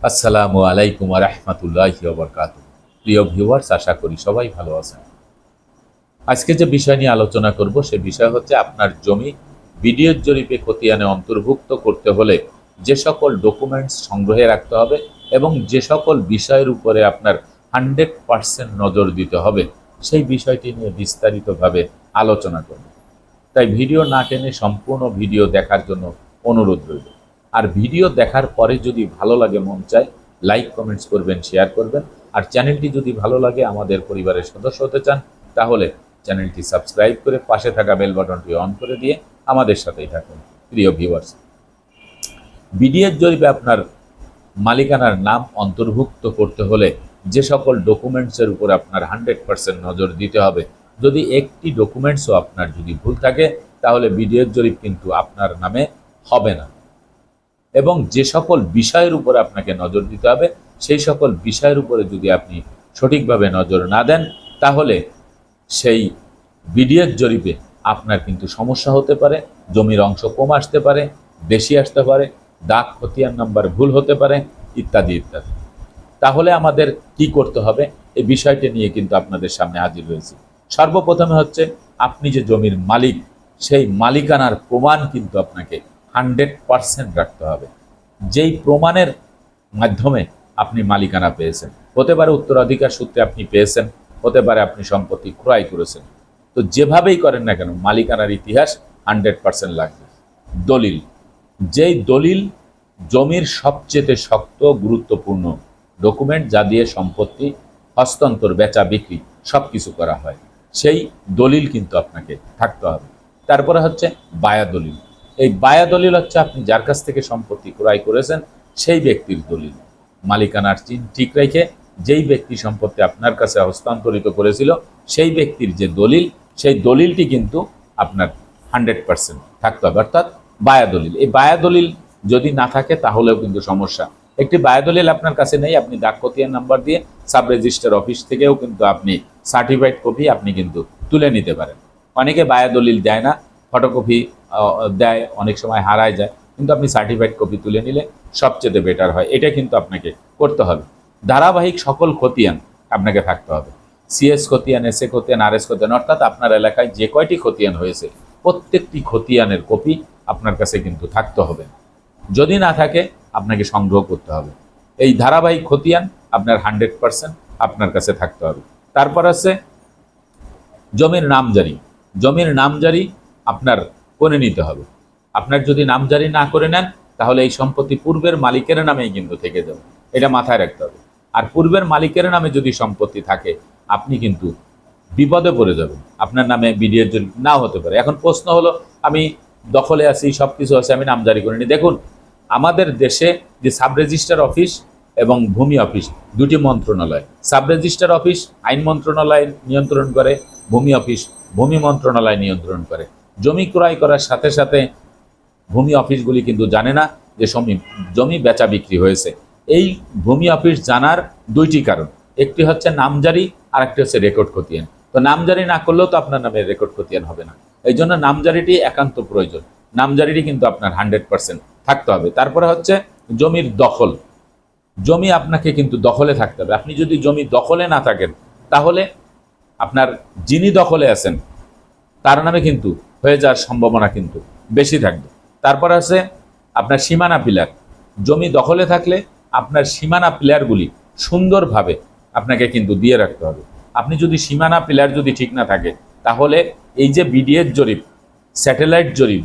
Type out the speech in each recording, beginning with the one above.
আসসালামু আলাইকুম রহমতুল্লাহ বরকাত প্রিয় ভিউয়ার্স, আশা করি সবাই ভালো আছেন। আজকে যে বিষয় নিয়ে আলোচনা করব, সে বিষয় হচ্ছে আপনার জমি বিডিওর জরিপে খতিয়ানে অন্তর্ভুক্ত করতে হলে যে সকল ডকুমেন্টস সংগ্রহে রাখতে হবে এবং যে সকল বিষয়ের উপরে আপনার হান্ড্রেড পার্সেন্ট নজর দিতে হবে, সেই বিষয়টি নিয়ে বিস্তারিতভাবে আলোচনা করব। তাই ভিডিও না টেনে সম্পূর্ণ ভিডিও দেখার জন্য অনুরোধ রইল। আর ভিডিও দেখার পরে যদি ভালো লাগে, মন চায় লাইক কমেন্টস করবেন শেয়ার করবেন। আর চ্যানেলটি যদি ভালো লাগে, আমাদের পরিবারের সদস্য হতে চান, তাহলে চ্যানেলটি সাবস্ক্রাইব করে পাশে থাকা বেল বাটনটি অন করে দিয়ে আমাদের সাথেই থাকুন, প্রিয় ভিউয়ার্স বিডিএর জরিপে আপনার মালিকানার নাম অন্তর্ভুক্ত করতে হলে যে সকল ডকুমেন্টসের উপর আপনার হান্ড্রেড পার্সেন্ট নজর দিতে হবে। যদি একটি ডকুমেন্টসও আপনার যদি ভুল থাকে, তাহলে বিডিএর জরিপ কিন্তু আপনার নামে হবে না। এবং যে সকল বিষয়ের উপর আপনাকে নজর দিতে হবে, সেই সকল বিষয়ের উপরে যদি আপনি সঠিকভাবে নজর না দেন, তাহলে সেই বিডিএস জরিপে আপনার কিন্তু সমস্যা হতে পারে, জমির অংশ কম আসতে পারে, বেশি আসতে পারে, দাগ, খতিয়ান নাম্বার ভুল হতে পারে, ইত্যাদি ইত্যাদি। তাহলে আমাদের কি করতে হবে? এই বিষয়টি নিয়ে কিন্তু আপনাদের সামনে হাজির হয়েছি। সর্বপ্রথমে হচ্ছে, আপনি যে জমির মালিক, সেই মালিকানার প্রমাণ কিন্তু আপনাকে হান্ড্রেড পারসেন্ট রাখতে হবে। যেই প্রমাণের মাধ্যমে আপনি মালিকানা পেয়েছেন, হতে পারে উত্তরাধিকার সূত্রে আপনি পেয়েছেন, হতে পারে আপনি সম্পত্তি ক্রয় করেছেন। তো যেভাবেই করেন না কেন, মালিকানার ইতিহাস হান্ড্রেড পারসেন্ট লাগবে। দলিল, যেই দলিল জমির সবচেয়ে শক্ত, গুরুত্বপূর্ণ ডকুমেন্ট যা দিয়ে সম্পত্তি হস্তান্তর, বেচা, বিক্রি সব কিছু করা হয়, সেই দলিল কিন্তু আপনাকে থাকতে হবে। তারপরে হচ্ছে বায়া দলিল। এই বায়া দলিল হচ্ছে আপনি যার কাছ থেকে সম্পত্তি ক্রয় করেছেন, সেই ব্যক্তির দলিল। মালিকানার চিন ঠিক রেখে যেই ব্যক্তি সম্পত্তি আপনার কাছে হস্তান্তরিত করেছিল, সেই ব্যক্তির যে দলিল, সেই দলিলটি কিন্তু আপনার হান্ড্রেড পার্সেন্ট থাকতে হবে। অর্থাৎ বায়া দলিল। এই বায়া দলিল যদি না থাকে, তাহলেও কিন্তু সমস্যা। একটি বায়া দলিল আপনার কাছে নেই, আপনি ডাকপতিয়ার নাম্বার দিয়ে সাব রেজিস্টার অফিস থেকেও কিন্তু আপনি সার্টিফাইড কপি আপনি কিন্তু তুলে নিতে পারেন। অনেকে বায়া দলিল দেয় না, ফটোকপি দেয়, অনেক সময় হারায় যায়, কিন্তু আপনি সার্টিফাইড কপি তুলে নিলে সবচেয়ে বেটার হয়। এটা কিন্তু আপনাকে করতে হবে। ধারাবাহিক সকল খতিয়ান আপনাকে থাকতে হবে। সিএস খতিয়ান এস এ খতিয়ান আর এস খতিয়ান, অর্থাৎ আপনার এলাকায় যে কয়টি খতিয়ান হয়েছে, প্রত্যেকটি খতিয়ানের কপি আপনার কাছে কিন্তু থাকতে হবে। যদি না থাকে, আপনাকে সংগ্রহ করতে হবে। এই ধারাবাহিক খতিয়ান আপনার হান্ড্রেড পার্সেন্ট আপনার কাছে থাকতে হবে। তারপর আছে জমির নামজারি। জমির নামজারি আপনার করে নিতে হবে। আপনার যদি নামজারি না করে নেন, তাহলে এই সম্পত্তি পূর্বের মালিকের নামেই কিন্তু থেকে যাবে। এটা মাথায় রাখতে হবে। আর পূর্বের মালিকের নামে যদি সম্পত্তি থাকে, আপনি কিন্তু বিপদে পড়ে যাবেন। আপনার নামে বিডিএর জন্য নাও হতে পারে। এখন প্রশ্ন হলো, আমি দখলে আছি সব কিছু আছে, আমি নামজারি করিনি। দেখুন, আমাদের দেশে যে সাব রেজিস্টার অফিস এবং ভূমি অফিস, দুটি মন্ত্রণালয়। সাব রেজিস্টার অফিস আইন মন্ত্রণালয় নিয়ন্ত্রণ করে, ভূমি অফিস ভূমি মন্ত্রণালয় নিয়ন্ত্রণ করে। জমি ক্রয় করার সাথে সাথে ভূমি অফিসগুলি কিন্তু জানে না যে জমি জমি বেচা বিক্রি হয়েছে। এই ভূমি অফিস জানার দুইটি কারণ। একটি হচ্ছে নামজারি আর একটি হচ্ছে রেকর্ড খতিয়ান। তো নামজারি না করলেও তো আপনার নামে রেকর্ড খতিয়ান হবে না। এই জন্য নামজারিটি একান্ত প্রয়োজন। নামজারিটি কিন্তু আপনার হান্ড্রেড পার্সেন্ট থাকতে হবে। তারপরে হচ্ছে জমির দখল। জমি আপনাকে কিন্তু দখলে থাকতে হবে। আপনি যদি জমি দখলে না থাকেন, তাহলে আপনার যিনি দখলে আছেন, তার নামে কিন্তু হয়ে যাওয়ার সম্ভাবনা কিন্তু বেশি থাকবে। তারপর আছে আপনার সীমানা পিলার জমি দখলে থাকলে আপনার সীমানা পিলারগুলি সুন্দরভাবে আপনাকে কিন্তু দিয়ে রাখতে হবে। আপনি যদি সীমানা পিলার যদি ঠিক না থাকে, তাহলে এই যে বিডিএর জরিপ স্যাটেলাইট জরিপ,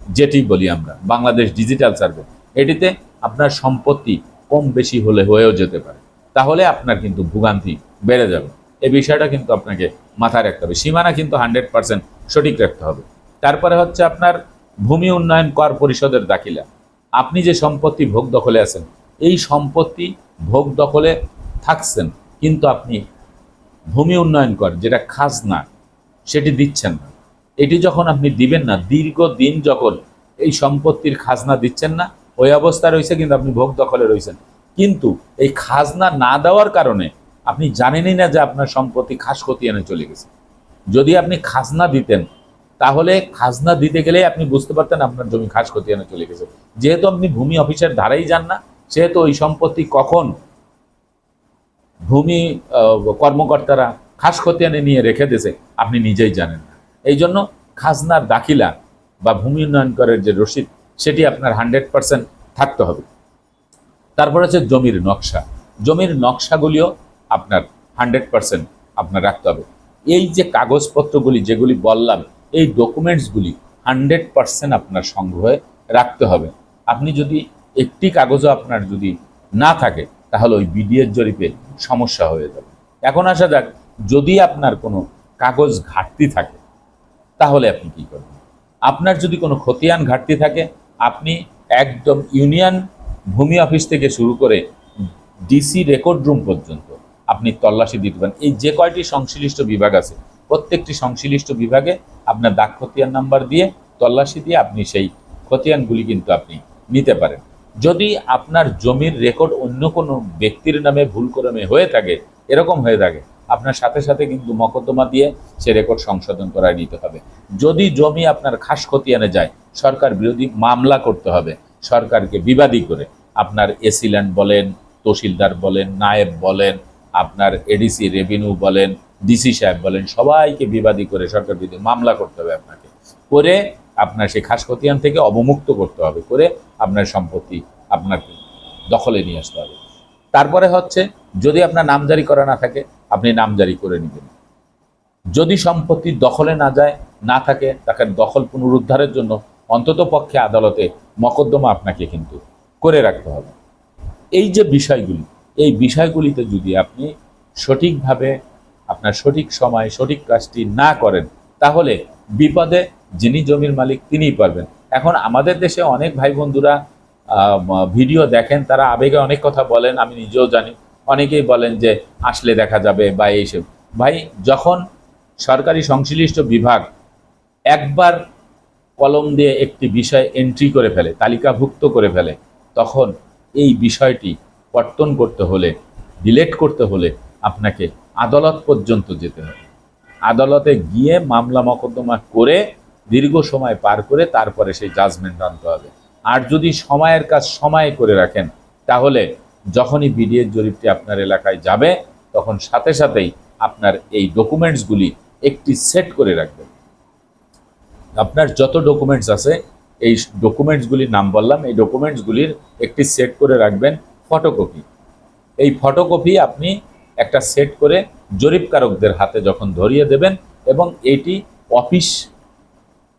যেটি বলি আমরা, বাংলাদেশ ডিজিটাল সার্ভে এটিতে আপনার সম্পত্তি কম বেশি হলে হয়েও যেতে পারে। তাহলে আপনার কিন্তু ভোগান্তি বেড়ে যাবে। এই বিষয়টা কিন্তু আপনাকে মাথায় রাখতে হবে। সীমানা কিন্তু হান্ড্রেড পার্সেন্ট সঠিক রাখতে হবে। তারপরে হচ্ছে আপনার ভূমি উন্নয়ন কর পরিষদের দাখিলা। আপনি যে সম্পত্তি ভোগ দখলে আছেন, এই সম্পত্তি ভোগ দখলে থাকছেন, কিন্তু আপনি ভূমি উন্নয়ন কর, যেটা খাজনা, সেটি দিচ্ছেন না। এটি যখন আপনি দিবেন না, দীর্ঘদিন যখন এই সম্পত্তির খাজনা দিচ্ছেন না, ওই অবস্থা রয়েছে কিন্তু আপনি ভোগ দখলে রয়েছেন। কিন্তু এই খাজনা না দেওয়ার কারণে আপনি জানেনই না যে আপনার সম্পত্তি খাস খতিয়ানে চলে গেছে। যদি আপনি খাজনা দিতেন তাহলে খাজনা দিতে গেলে আপনি বুঝতে পারতেন আপনার জমি খাস খতিয়ানে চলে গেছে। যেহেতু আপনি ভূমি অফিসের ধারাই যান না, সেহেতু ওই সম্পত্তি কখন ভূমি কর্মকর্তারা খাস খতিয়ানে নিয়ে রেখে দিয়েছে, আপনি নিজেই জানেন না। এই জন্য খাজনার দাখিলা বা ভূমি উন্নয়ন করের যে রসিদ, সেটি আপনার হান্ড্রেড পার্সেন্ট থাকতে হবে। তারপর হচ্ছে জমির নকশা। জমির নকশাগুলিও আপনার হান্ড্রেড পার্সেন্ট আপনার রাখতে হবে। এই যে কাগজপত্রগুলি, যেগুলি বললাম এই ডকুমেন্টসগুলি হান্ড্রেড পার্সেন্ট আপনার সংগ্রহে রাখতে হবে। আপনি যদি একটি কাগজও আপনার যদি না থাকে, তাহলে ওই বিডিএর জরিপে সমস্যা হয়ে যাবে। এখন আসা যাক, যদি আপনার কোনো কাগজ ঘাটতি থাকে, তাহলে আপনি কি করবেন? আপনার যদি কোনো খতিয়ান ঘাটতি থাকে, আপনি একদম ইউনিয়ন ভূমি অফিস থেকে শুরু করে ডিসি রেকর্ড রুম পর্যন্ত আপনি তল্লাশি দিতে পারেন। এই যে কয়টি সংশ্লিষ্ট বিভাগ আছে প্রত্যেকটি সংশ্লিষ্ট বিভাগে আপনার দাগ খতিয়ান নাম্বার দিয়ে, তল্লাশি দিয়ে আপনি সেই খতিয়ানগুলি কিন্তু আপনি নিতে পারেন। যদি আপনার জমির রেকর্ড অন্য কোনো ব্যক্তির নামে ভুল ক্রমে হয়ে থাকে, এরকম হয়ে থাকে, আপনার সাথে সাথে কিন্তু মকদ্দমা দিয়ে সে রেকর্ড সংশোধন করায় নিতে হবে। যদি জমি আপনার খাস খতিয়ানে যায়, সরকার বিরোধী মামলা করতে হবে, সরকারকে বিবাদী করে। আপনার এসি ল্যান্ড বলেন, তহসিলদার বলেন, নায়েব বলেন আপনার এডিসি রেভিনিউ বলেন ডিসি সাহেব বলেন, সবাইকে বিবাদী করে সরকার বিরোধী মামলা করতে হবে আপনাকে। করে আপনার সেই খাস খতিয়ান থেকে অবমুক্ত করতে হবে, করে আপনার সম্পত্তি আপনাকে দখলে নিয়ে আসতে হবে। তারপরে হচ্ছে, যদি আপনার নামজারি করা না থাকে, আপনি নামজারি করে নেবেন। যদি সম্পত্তি দখলে না যায়, না থাকে, তাকে দখল পুনরুদ্ধারের জন্য অন্তত পক্ষে আদালতে মকদ্দমা আপনাকে কিন্তু করে রাখতে হবে। এই যে বিষয়গুলি এই বিষয়গুলিতে যদি আপনি সঠিকভাবে আপনার সঠিক সময়, সঠিক কাজটি না করেন, তাহলে বিপদে যিনি জমির মালিক তিনিই পারবেন এখন আমাদের দেশে অনেক ভাই বন্ধুরা ভিডিও দেখেন, তারা আবেগে অনেক কথা বলেন, আমি নিজেও জানি। অনেকেই বলেন যে, আসলে দেখা যাবে বা এইসব ভাই, যখন সরকারি সংশ্লিষ্ট বিভাগ একবার কলম দিয়ে একটি বিষয় এন্ট্রি করে ফেলে, তালিকাভুক্ত করে ফেলে, তখন এই বিষয়টি কর্তন করতে হলে, ডিলেট করতে হলে আপনাকে আদালত পর্যন্ত যেতে হবে। আদালতে গিয়ে মামলা মকদ্দমা করে দীর্ঘ সময় পার করে তারপরে সেই জাজমেন্ট আনতে হবে। আর যদি সময়ের কাজ সময় করে রাখেন, তাহলে যখনই বিডিএর জরিপটি আপনার এলাকায় যাবে, তখন সাথে সাথেই আপনার এই ডকুমেন্টসগুলি একটি সেট করে রাখবেন। আপনার যত ডকুমেন্টস আছে, এই ডকুমেন্টসগুলির নাম বললাম, এই ডকুমেন্টসগুলির একটি সেট করে রাখবেন। ফটোকপি এই ফটোকপি আপনি একটা সেট করে জরিপকারকদের হাতে যখন ধরিয়ে দেবেন এবং এটি অফিস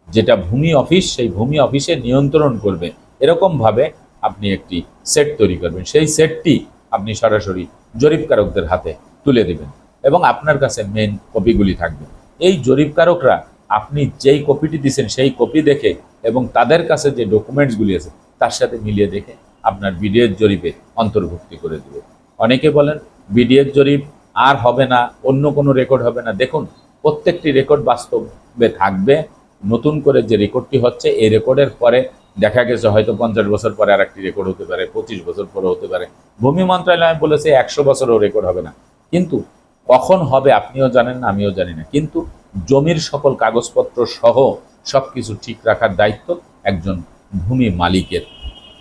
যেটা ভূমি অফিস সেই ভূমি অফিসে নিয়ন্ত্রণ করবে। এরকমভাবে আপনি একটি সেট তৈরি করবেন। সেই সেটটি আপনি সরাসরি জরিপকারকদের হাতে তুলে দেবেন এবং আপনার কাছে মেন কপিগুলি থাকবে। এই জরিপকারকরা আপনি যেই কপিটি দিচ্ছেন সেই কপি দেখে এবং তাদের কাছে যে ডকুমেন্টসগুলি আছে, তার সাথে মিলিয়ে দেখে আপনার বিডিএর জরিপে অন্তর্ভুক্তি করে দেবে। অনেকে বলেন, বিডিএর জরিপ আর হবে না, অন্য কোনো রেকর্ড হবে না। দেখুন, প্রত্যেকটি রেকর্ড বাস্তবে থাকবে। নতুন করে যে রেকর্ডটি হচ্ছে, এই রেকর্ডের পরে দেখা গেছে হয়তো পঞ্চাশ বছর পরে আর একটি রেকর্ড হতে পারে, পঁচিশ বছর পরে হতে পারে। ভূমি মন্ত্রণালয় বলেছে, একশো বছরও রেকর্ড হবে না। কিন্তু কখন হবে আপনিও জানেন না, আমিও জানি না। কিন্তু জমির সকল কাগজপত্র সহ সব কিছু ঠিক রাখার দায়িত্ব একজন ভূমি মালিকের।